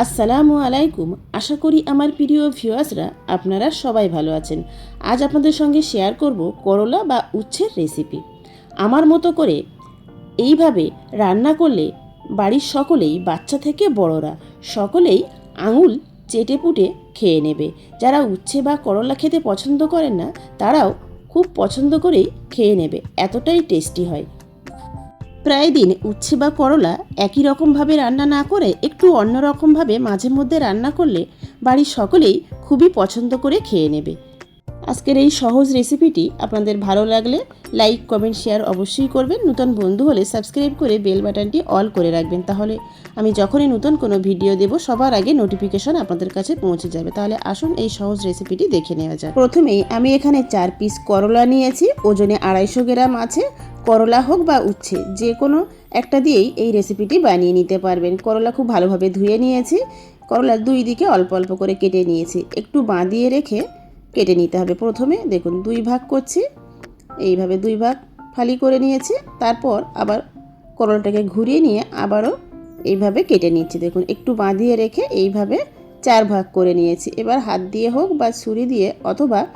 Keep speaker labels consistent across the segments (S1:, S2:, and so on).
S1: আসসালামু আলাইকুম। আশা করি আমার প্রিয় ভিউয়ার্সরা আপনারা সবাই ভালো আছেন। আজ আপনাদের সঙ্গে শেয়ার করব করলা বা উচ্ছের রেসিপি। আমার মতো করে এইভাবে রান্না করলে বাড়ির সকলেই, বাচ্চা থেকে বড়রা, সকলেই আঙুল চেটে পুটে খেয়ে নেবে। যারা উচ্ছে বা করলা খেতে পছন্দ করেন না, তারাও খুব পছন্দ করেই খেয়ে নেবে। এতটাই টেস্টি হয়। প্রায় দিন উচ্ছে বা করলা একই রকমভাবে রান্না না করে একটু অন্যরকমভাবে মাঝে মধ্যে রান্না করলে বাড়ির সকলেই খুবই পছন্দ করে খেয়ে নেবে। আজকের এই সহজ রেসিপিটি আপনাদের ভালো লাগলে লাইক কমেন্ট শেয়ার অবশ্যই করবেন। নতুন বন্ধু হলে সাবস্ক্রাইব করে বেল বাটনটি অল করে রাখবেন। তাহলে আমি যখনই নতুন কোনো ভিডিও দেব, সবার আগে নোটিফিকেশন আপনাদের কাছে পৌঁছে যাবে। তাহলে আসুন এই সহজ রেসিপিটি দেখে নেওয়া যাক। প্রথমেই আমি এখানে চার পিস করলা নিয়েছি। ওজনে আড়াইশো গ্রাম আছে। করলা হোক বা উচ্ছে যে কোনো একটা দিয়েই এই রেসিপিটি বানিয়ে নিতে পারবেন। করলা খুব ভালোভাবে ধুয়ে নিয়েছি। করলার দুই দিকে অল্প অল্প করে কেটে নিয়েছি। একটু বাঁধিয়ে রেখে কেটে নিতে হবে প্রথমে। দেখুন, দুই ভাগ করছি। এইভাবে দুই ভাগ ফালি করে নিয়েছি। তারপর আবার করলাটাকে ঘুরিয়ে নিয়ে আবারও এইভাবে কেটে নিচ্ছি। দেখুন, একটু বাঁধিয়ে রেখে এইভাবে চার ভাগ করে নিয়েছি। এবার হাত দিয়ে হোক বা ছুরি দিয়ে অথবা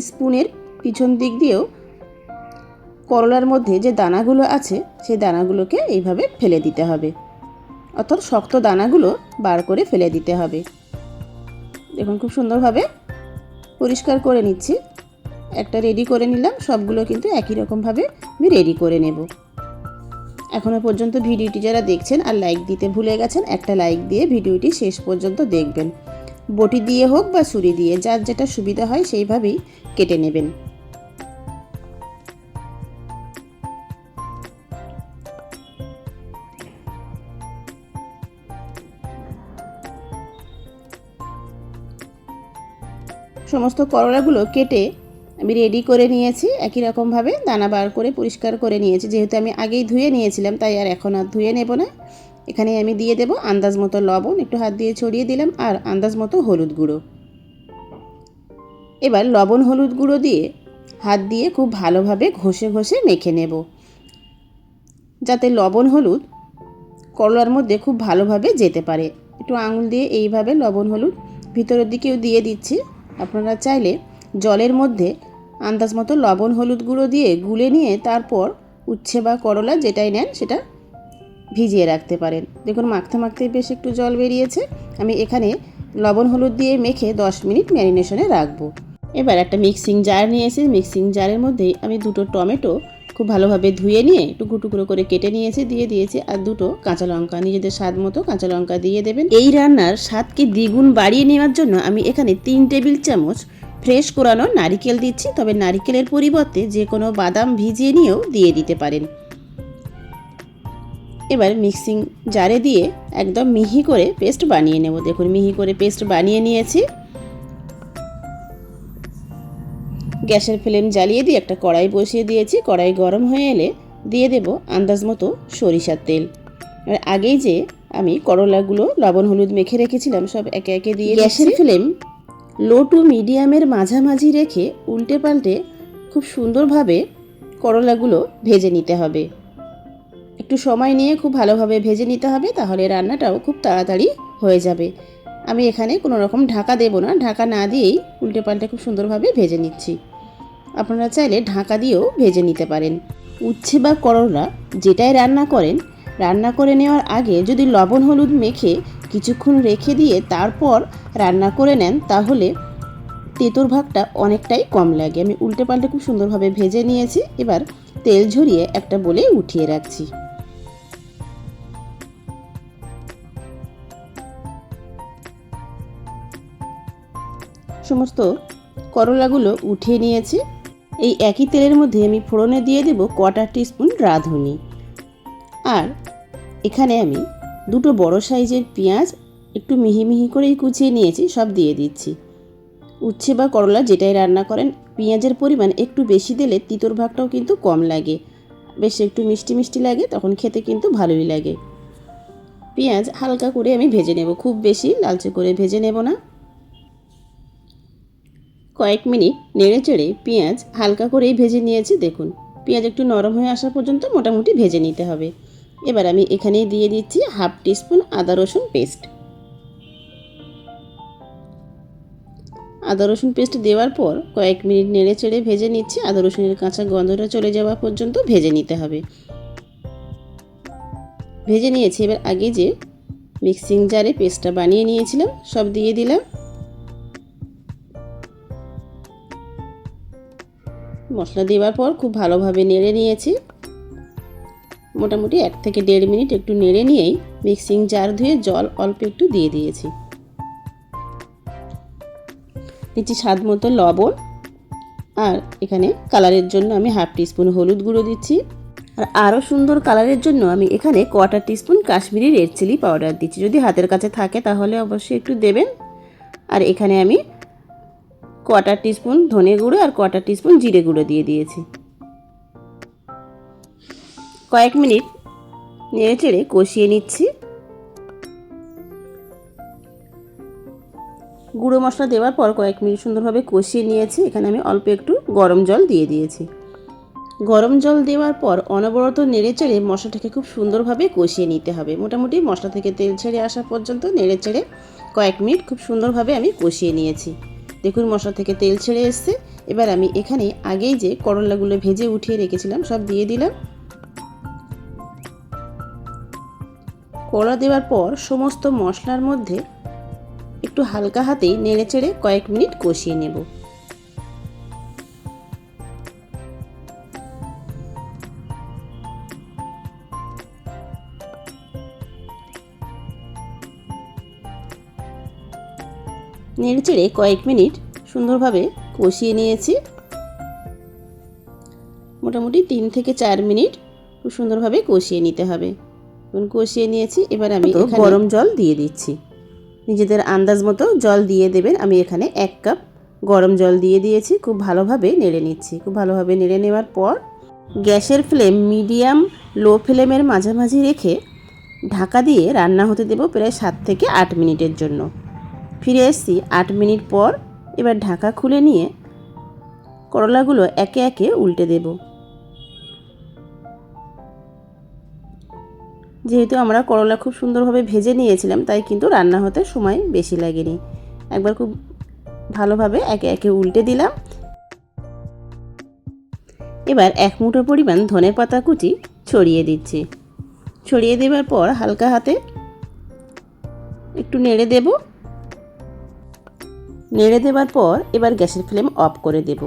S1: স্পুনের পিছন দিক দিয়েও করলার মধ্যে যে দানাগুলো আছে, সেই দানাগুলোকে এইভাবে ফেলে দিতে হবে। অর্থাৎ শক্ত দানাগুলো বার করে ফেলে দিতে হবে। দেখুন, খুব সুন্দরভাবে পরিষ্কার করে নিচ্ছি। একটা রেডি করে নিলাম, সবগুলো কিন্তু একই রকমভাবে আমি রেডি করে নেব। এখনও পর্যন্ত ভিডিওটি যারা দেখছেন আর লাইক দিতে ভুলে গেছেন, একটা লাইক দিয়ে ভিডিওটি শেষ পর্যন্ত দেখবেন। বটি দিয়ে হোক বা ছুরি দিয়ে, যার যেটা সুবিধা হয় সেইভাবেই কেটে নেবেন। সমস্ত করলাগুলো কেটে আমি রেডি করে নিয়েছি। একই রকমভাবে দানা বার করে পরিষ্কার করে নিয়েছি। যেহেতু আমি আগেই ধুয়ে নিয়েছিলাম, তাই আর এখন আর ধুয়ে নেব না। এখানে আমি দিয়ে দেব আন্দাজ মতো লবণ, একটু হাত দিয়ে ছড়িয়ে দিলাম, আর আন্দাজ মতো হলুদ গুঁড়ো। এবার লবণ হলুদ গুঁড়ো দিয়ে হাত দিয়ে খুব ভালোভাবে ঘষে ঘষে মেখে নেব। যাতে লবণ হলুদ করলার মধ্যে খুব ভালোভাবে যেতে পারে। একটু আঙুল দিয়ে এইভাবে লবণ হলুদ ভিতরের দিকেও দিয়ে দিচ্ছি। আপনারা চাইলে জলের মধ্যে আন্দাজ মতো লবণ, হলুদ গুঁড়ো দিয়ে গুলে নিয়ে তারপর উচ্ছে বা করলা যেটাই নেন সেটা ভিজিয়ে রাখতে পারেন। দেখুন, মাখতে মাখতে বেশ একটু জল বেরিয়েছে। আমি এখানে লবণ, হলুদ দিয়ে মেখে 10 মিনিট ম্যারিনেশনে রাখব। এবার একটা মিক্সিং জার নিয়ে এসে মিক্সিং জারের মধ্যেই আমি দুটো টমেটো খুব ভালোভাবে ধুয়ে নিয়ে টুকরো টুকরো করে কেটে নিয়েছি, দিয়ে দিয়েছি আর দুটো কাঁচা লঙ্কা। নিজেদের স্বাদ মতো কাঁচা লঙ্কা দিয়ে দেবেন। এই রান্নার স্বাদকে দ্বিগুণ বাড়িয়ে নেওয়ার জন্য আমি এখানে তিন টেবিল চামচ ফ্রেশ কোরানো নারিকেল দিচ্ছি। তবে নারিকেলের পরিবর্তে যে কোনো বাদাম ভিজিয়ে নিয়েও দিয়ে দিতে পারেন। এবার মিক্সিং জারে দিয়ে একদম মিহি করে পেস্ট বানিয়ে নেব। দেখুন, মিহি করে পেস্ট বানিয়ে নিয়েছি। গ্যাসের ফ্লেম জ্বালিয়ে দিয়ে একটা কড়াই বসিয়ে দিয়েছি। কড়াই গরম হয়ে এলে দিয়ে দেব আন্দাজ মতো সরিষার তেল। এবার আগেই যে আমি করলাগুলো লবণ হলুদ মেখে রেখেছিলাম সব একে একে দিয়ে গ্যাসের ফ্লেম লো টু মিডিয়ামের মাঝামাঝি রেখে উল্টে পাল্টে খুব সুন্দরভাবে করলাগুলো ভেজে নিতে হবে। একটু সময় নিয়ে খুব ভালোভাবে ভেজে নিতে হবে তাহলে রান্নাটাও খুব তাড়াতাড়ি হয়ে যাবে। আমি এখানে কোনো রকম ঢাকা দেব না। ঢাকা না দিয়েই উল্টে পাল্টে খুব সুন্দরভাবে ভেজে নিচ্ছি। আপনারা চাইলে ঢাকা দিয়েও ভেজে নিতে পারেন। উচ্ছে বা করলা যেটাই রান্না করেন, রান্না করে নেওয়ার আগে যদি লবণ হলুদ মেখে কিছুক্ষণ রেখে দিয়ে তারপর রান্না করে নেন, তাহলে তেঁতুর ভাগটা অনেকটাই কম লাগে। আমি উল্টে পাল্টে খুব সুন্দরভাবে ভেজে নিয়েছি। এবার তেল ঝরিয়ে একটা বলে উঠিয়ে রাখছি। সমস্ত করলাগুলো উঠিয়ে নিয়েছি। এই একই তেলের মধ্যে আমি ফোড়নে দিয়ে দেব কোয়ার্টার টিস্পুন রাঁধুনি। আর এখানে আমি দুটো বড় সাইজের পেঁয়াজ একটু মিহি মিহি করেই কুচিয়ে নিয়েছি, সব দিয়ে দিচ্ছি। উচ্ছে বা করলা যেটাই রান্না করেন, পেঁয়াজের পরিমাণ একটু বেশি দিলে তিতর ভাগটাও কিন্তু কম লাগে। বেশ একটু মিষ্টি মিষ্টি লাগে, তখন খেতে কিন্তু ভালোই লাগে। পেঁয়াজ হালকা করে আমি ভেজে নেব, খুব বেশি লালচে করে ভেজে নেব না। কয়েক মিনিট নেড়ে চেড়ে পেঁয়াজ হালকা করেই ভেজে নিয়েছি, দেখুন। পেঁয়াজ একটু নরম হয়ে আসা পর্যন্ত মোটামুটি ভেজে নিতে হবে। এবার আমি এখানেই দিয়ে দিচ্ছি হাফ টিস্পুন আদা রসুন পেস্ট। আদা রসুন পেস্ট দেওয়ার পর কয়েক মিনিট নেড়ে চেড়ে ভেজে নিচ্ছি। আদা রসুনের কাঁচা গন্ধটা চলে যাওয়া পর্যন্ত ভেজে নিতে হবে। ভেজে নিয়েছি, এবার আগে যে মিক্সিং জারে পেস্টটা বানিয়ে নিয়েছিলাম, সব দিয়ে দিলাম। মশলা দেওয়ার পর খুব ভালোভাবে নেড়ে নিয়েছি। মোটামুটি এক থেকে দেড় মিনিট একটু নেড়ে নিয়েই মিক্সিং জার ধুয়ে জল অল্প একটু দিয়ে দিয়েছি। দিচ্ছি স্বাদ মতো লবণ আর এখানে কালারের জন্য আমি হাফ টিস্পুন হলুদ গুঁড়ো দিচ্ছি। আর আরও সুন্দর কালারের জন্য আমি এখানে quarter teaspoon Kashmiri red chilli powder দিচ্ছি। যদি হাতের কাছে থাকে তাহলে অবশ্যই একটু দেবেন। আর এখানে আমি কোয়ার্টার টিস্পুন ধনে গুঁড়ো আর কোয়ার্টার টিস্পুন জিরে গুঁড়ো দিয়ে দিয়েছি। কয়েক মিনিট নেড়ে চেড়ে কষিয়ে নিচ্ছি। গুঁড়ো মশলা দেওয়ার পর কয়েক মিনিট সুন্দরভাবে কষিয়ে নিয়েছি। এখানে আমি অল্প একটু গরম জল দিয়ে দিয়েছি। গরম জল দেওয়ার পর অনবরত নেড়ে চেড়ে মশলাটাকে খুব সুন্দরভাবে কষিয়ে নিতে হবে। মোটামুটি মশলা থেকে তেল ছেড়ে আসা পর্যন্ত নেড়ে চেড়ে কয়েক মিনিট খুব সুন্দরভাবে আমি কষিয়ে নিয়েছি। দেখুন মশলা থেকে তেল ছেড়ে এসছে। এবার আমি এখানে আগেই যে করলাগুলো ভেজে উঠিয়ে রেখেছিলাম, সব দিয়ে দিলাম। করলা দেওয়ার পর সমস্ত মশলার মধ্যে একটু হালকা হাতেই নেড়ে চেড়ে কয়েক মিনিট কষিয়ে নেব। নেড়ে চেড়ে কয়েক মিনিট সুন্দরভাবে কষিয়ে নিয়েছি। মোটামুটি তিন থেকে চার মিনিট খুব সুন্দরভাবে কষিয়ে নিতে হবে। এখন কষিয়ে নিয়েছি এবার আমি গরম জল দিয়ে দিচ্ছি। নিজেদের আন্দাজ মতো জল দিয়ে দেবেন। আমি এখানে এক কাপ গরম জল দিয়ে দিয়েছি। খুব ভালোভাবে নেড়ে নিচ্ছি। খুব ভালোভাবে নেড়ে নেওয়ার পর গ্যাসের ফ্লেম মিডিয়াম লো ফ্লেমের মাঝামাঝি রেখে ঢাকা দিয়ে রান্না হতে দেব প্রায় সাত থেকে আট মিনিটের জন্য। ফিরে এসেছি আট মিনিট পর। এবার ঢাকা খুলে নিয়ে করলাগুলো একে একে উল্টে দেব। যেহেতু আমরা করলা খুব সুন্দরভাবে ভেজে নিয়েছিলাম, তাই কিন্তু রান্না হতে সময় বেশি লাগেনি। একবার খুব ভালোভাবে একে একে উল্টে দিলাম। এবার এক মুঠো পরিমাণ ধনে পাতা কুচি ছড়িয়ে দিচ্ছি। ছড়িয়ে দেওয়ার পর হালকা হাতে একটু নেড়ে দেব। নেড়ে দেওয়ার পর এবার গ্যাসের ফ্লেম অফ করে দেব।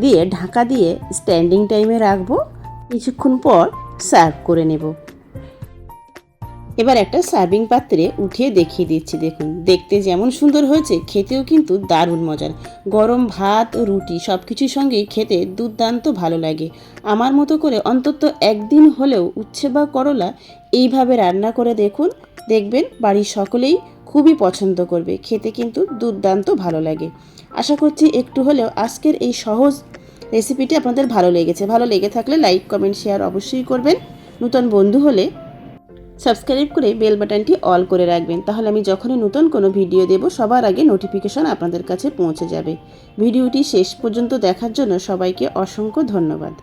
S1: দিয়ে ঢাকা দিয়ে স্ট্যান্ডিং টাইমে রাখব। কিছুক্ষণ পর সার্ভ করে নেব। এবার একটা সার্ভিং পাত্রে উঠিয়ে দেখিয়ে দিচ্ছি, দেখুন। দেখতে যেমন সুন্দর হয়েছে, খেতেও কিন্তু দারুণ মজার। গরম ভাত, রুটি সব কিছুর সঙ্গেই খেতে দুর্দান্ত ভালো লাগে। আমার মতো করে অন্তত একদিন হলেও উচ্ছে বা করলা এইভাবে রান্না করে দেখুন। দেখবেন বাড়ির সকলেই খুবই পছন্দ করবে। খেতে কিন্তু দুর্দান্ত ভালো লাগে। আশা করছি একটু হলেও আজকের এই সহজ রেসিপিটি আপনাদের ভালো লেগেছে। ভালো লেগে থাকলে লাইক কমেন্ট শেয়ার অবশ্যই করবেন। নতুন বন্ধু হলে সাবস্ক্রাইব করে বেল বাটনটি অল করে রাখবেন। তাহলে আমি যখনই নতুন কোনো ভিডিও দেব, সবার আগে নোটিফিকেশন আপনাদের কাছে পৌঁছে যাবে। ভিডিওটি শেষ পর্যন্ত দেখার জন্য সবাইকে অসংখ্য ধন্যবাদ।